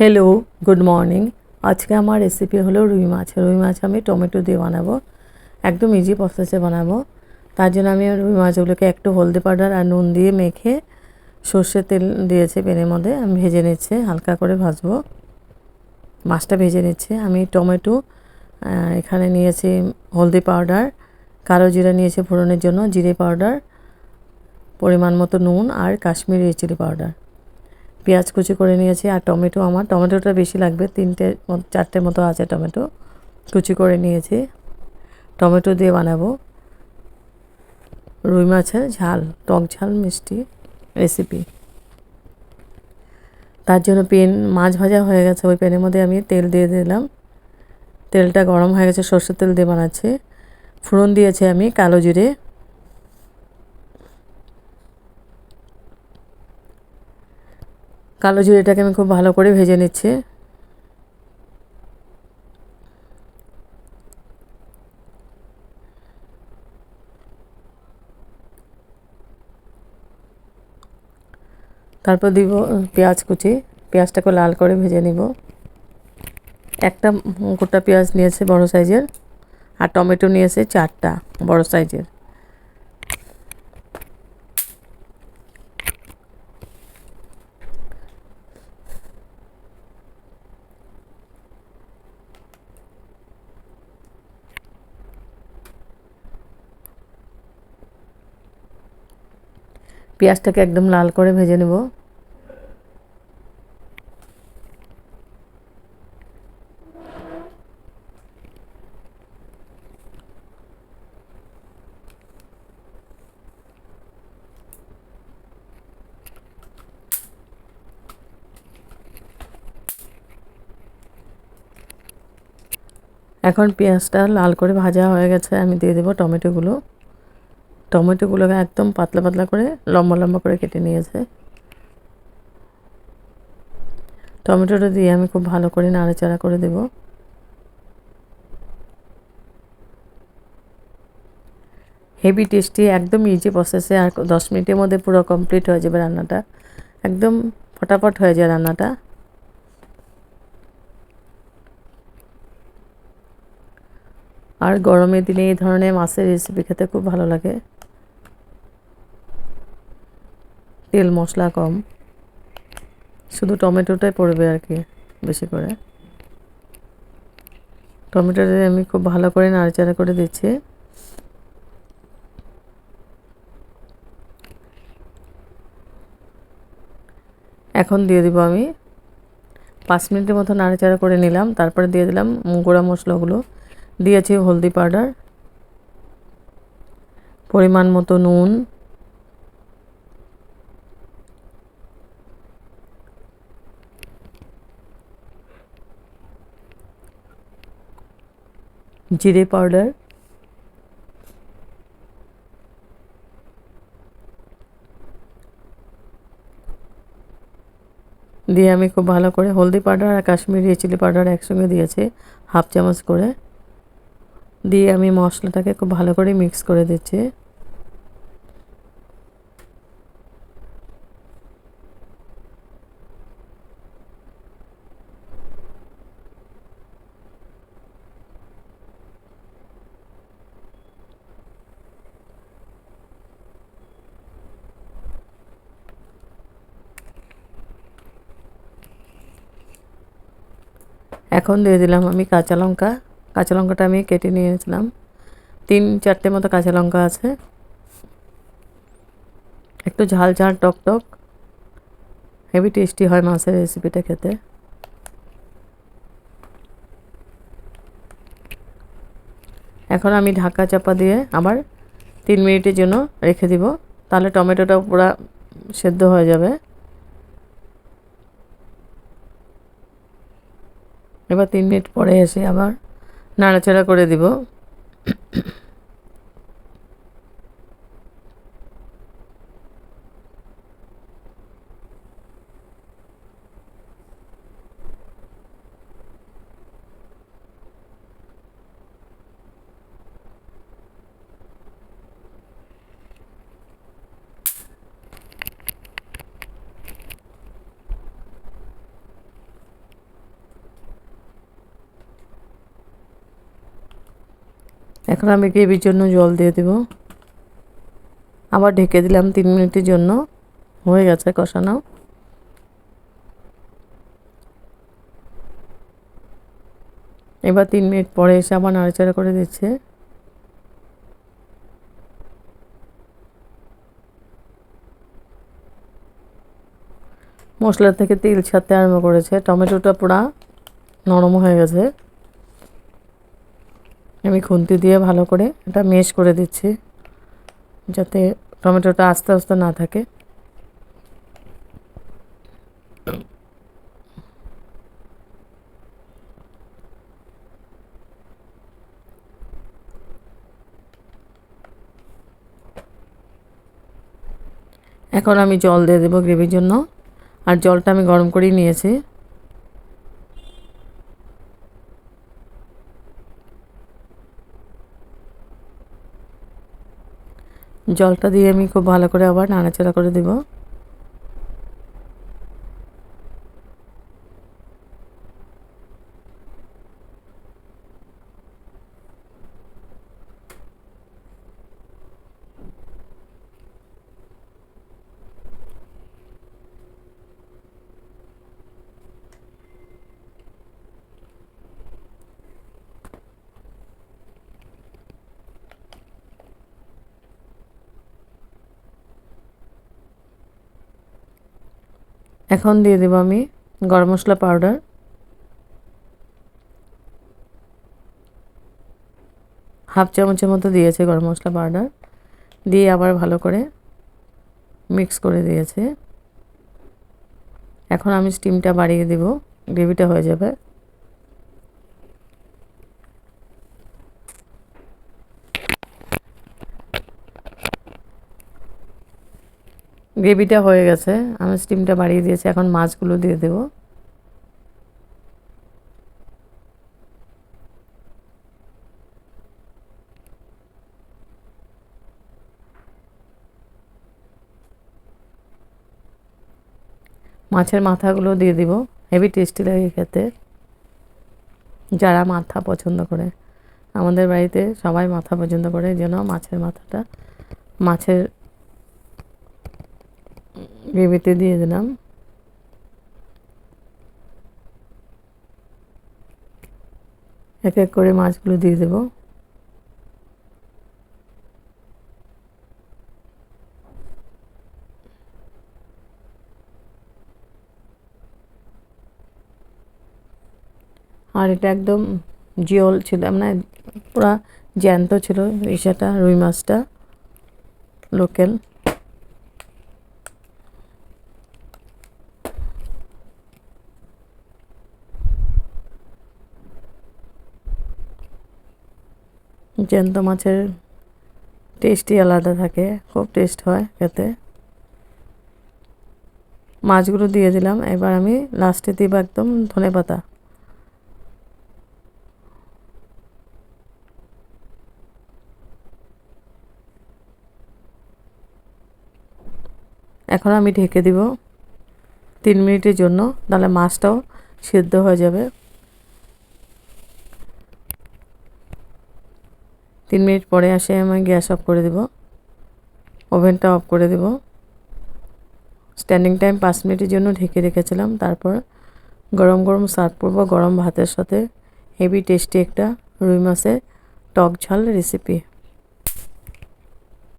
Hello good morning আজকে আমার recipe হলো রুই মাছ। রুই মাছ আমি টমেটো দিয়ে বানাবো। একদম ইজি প্রসেসে বানাবো। তার জন্য আমি রুই মাছগুলোকে একটু হলদি পাউডার আর নুন দিয়ে মেখে সর্ষের তেল দিয়েছে পেনের মধ্যে। আমি ভেজে নিচ্ছে, হালকা করে ভাজবো। মাছটা ভেজে নিচ্ছে। আমি টমেটো এখানে নিয়েছি হলদি পাউডার। কালো জিরা নিয়েছি ফোড়নের জন্য, জিরে পাউডার, পরিমাণ মতো নুন আর কাশ্মীরি চিলি পাউডার। পেঁয়াজ কুচি করে নিয়েছি আর টমেটো আমার। টমেটোটা বেশি লাগবে, তিনটে চারটে মতো আছে টমেটো। কুচি করে নিয়েছি। টমেটো দিয়ে বানাবো। রুই মাছের ঝাল, টক ঝাল, মিষ্টি রেসিপি তার জন্য পেন, মাছ ভাজা হয়ে গেছে। ওই পেনের মধ্যে আমি তেল দিয়ে দিলাম। তেলটা গরম হয়ে গেছে, সর্ষের তেল দিয়ে বানাচ্ছি। ফোড়ন দিয়েছি আমি কালো জিরে। কালো জিরেটাকে আমি খুব ভালো করে ভেজে নিচ্ছি। তারপর দিব পেঁয়াজ কুচি। পেঁয়াজটাকে লাল করে ভেজে নিব। একটা গোটা পেঁয়াজ নিয়েছে বড় সাইজের, আর টমেটো নিয়েছে চারটা বড় সাইজের। পেঁয়াজটাকে একদম লাল করে ভেজে নেব। এখন পেঁয়াজটা লাল করে ভাজা হয়ে গেছে, আমি দিয়ে দেবো টমেটোগুলো। টমেটোগুলোকে একদম পাতলা পাতলা করে লম্বা লম্বা করে কেটে নিয়েছে। টমেটোটা দিয়ে আমি খুব ভালো করে নাড়াচাড়া করে দেব। হেভি টেস্টি, একদম ইজি প্রসেসে আর দশ মিনিটের মধ্যে পুরো কমপ্লিট হয়ে যাবে রান্নাটা। একদম ফটাফট হয়ে যায় রান্নাটা। আর গরমের দিনে এই ধরনের মাছের রেসিপি খেতে খুব ভালো লাগে। তেল মশলা কম। শুধু টমেটোটাই পড়বে আর কি, বেশি করে। টমেটোটা আমি খুব ভালো করে নাড়াচাড়া করে দিচ্ছি। এখন দিয়ে দিব আমি। পাঁচ মিনিটের মতো নাড়াচাড়া করে নিলাম। তারপরে দিয়ে দিলাম গুঁড়া মশলাগুলো। দিয়েছি হলদি পাউডার, পরিমাণ মতো নুন, জিরে পাউডার, দিয়ে আমি খুব ভালো করে হলদি পাউডার আর কাশ্মীরি চিলি পাউডার একসঙ্গে দিয়েছি, হাফ চামচ করে। দিয়ে আমি মশলাটাকে খুব ভালো করে মিক্স করে দিচ্ছি। এখন দিয়ে দিলাম আমি কাঁচা লঙ্কা। কাঁচা লঙ্কাটা আমি কেটে নিয়েছিলাম। তিন চারটে মতো কাঁচা লঙ্কা আছে। একটু ঝাল ঝাল টক টক। হেভি টেস্টি হয় মাছের রেসিপিটা খেতে। এখন আমি ঢাকা চাপা দিয়ে আবার তিন মিনিটের জন্য রেখে দিব। তাহলে টমেটোটা পুরো সেদ্ধ হয়ে যাবে। এবার তিন মিনিট পরে এসে আবার নাড়াচাড়া করে দিব। এখন আমি গ্রেভির জন্য জল দিয়ে দেব। আবার ঢেকে দিলাম তিন মিনিটের জন্য। হয়ে গেছে কষানো। এবার তিন মিনিট পরে এসে আবার নাড়াচাড়া করে দিচ্ছে। মশলা থেকে তেল ছাড়তে আরম্ভ করেছে। টমেটোটা পুরা নরম হয়ে গেছে। আমি খুন্তি দিয়ে ভালো করে এটা মেশ করে দিচ্ছি, যাতে টমেটোটা আস্তে আস্তে না থাকে। এখন আমি জল দিয়ে দেবো গ্রেভির জন্য। আর জলটা আমি গরম করেই নিয়েছি। জলটা দিয়ে আমি খুব ভালো করে আবার নাড়াচাড়া করে দেব। এখন দিয়ে দেবো আমি গরম মশলা পাউডার হাফ চামচের মতো দিয়েছে গরম মশলা পাউডার দিয়ে আবার ভালো করে মিক্স করে দিয়েছে। এখন আমি স্টিমটা বাড়িয়ে দেব, গ্রেভিটা হয়ে যাবে। গ্রেভিটা হয়ে গেছে। আমি স্টিমটা বাড়িয়ে দিয়েছি, এখন মাছগুলো দিয়ে দেব। মাছের মাথাগুলো দিয়ে দিব, হেভি টেস্টি লাগে খেতে। যারা মাথা পছন্দ করে, আমাদের বাড়িতে সবাই মাথা পছন্দ করে, যেন মাছের মাথাটা, মাছের গ্রেভিতে দিয়ে দিলাম। এক এক করে মাছগুলো দিয়ে দেব। আর এটা একদম জিওল ছিল মানে পুরা জ্যান্ত ছিল ইসাটা রুই মাছটা, লোকাল। জ্যান্ত মাছের টেস্টই আলাদা থাকে, খুব টেস্ট হয় খেতে। মাছগুলো দিয়ে দিলাম, এবার আমি লাস্টে দিব একদম ধনে পাতা। এখন আমি ঢেকে দিব তিন মিনিটের জন্য তাহলে মাছটাও সিদ্ধ হয়ে যাবে। তিন মিনিট পরে আসে আমি গ্যাস অফ করে দেব। ওভেনটা অফ করে দেব। স্ট্যান্ডিং টাইম পাঁচ মিনিটের জন্য ঢেকে রেখেছিলাম। তারপর গরম গরম সার্ভ করব গরম ভাতের সাথে। হেভি টেস্টি একটা রুই মাছের টক ঝাল রেসিপি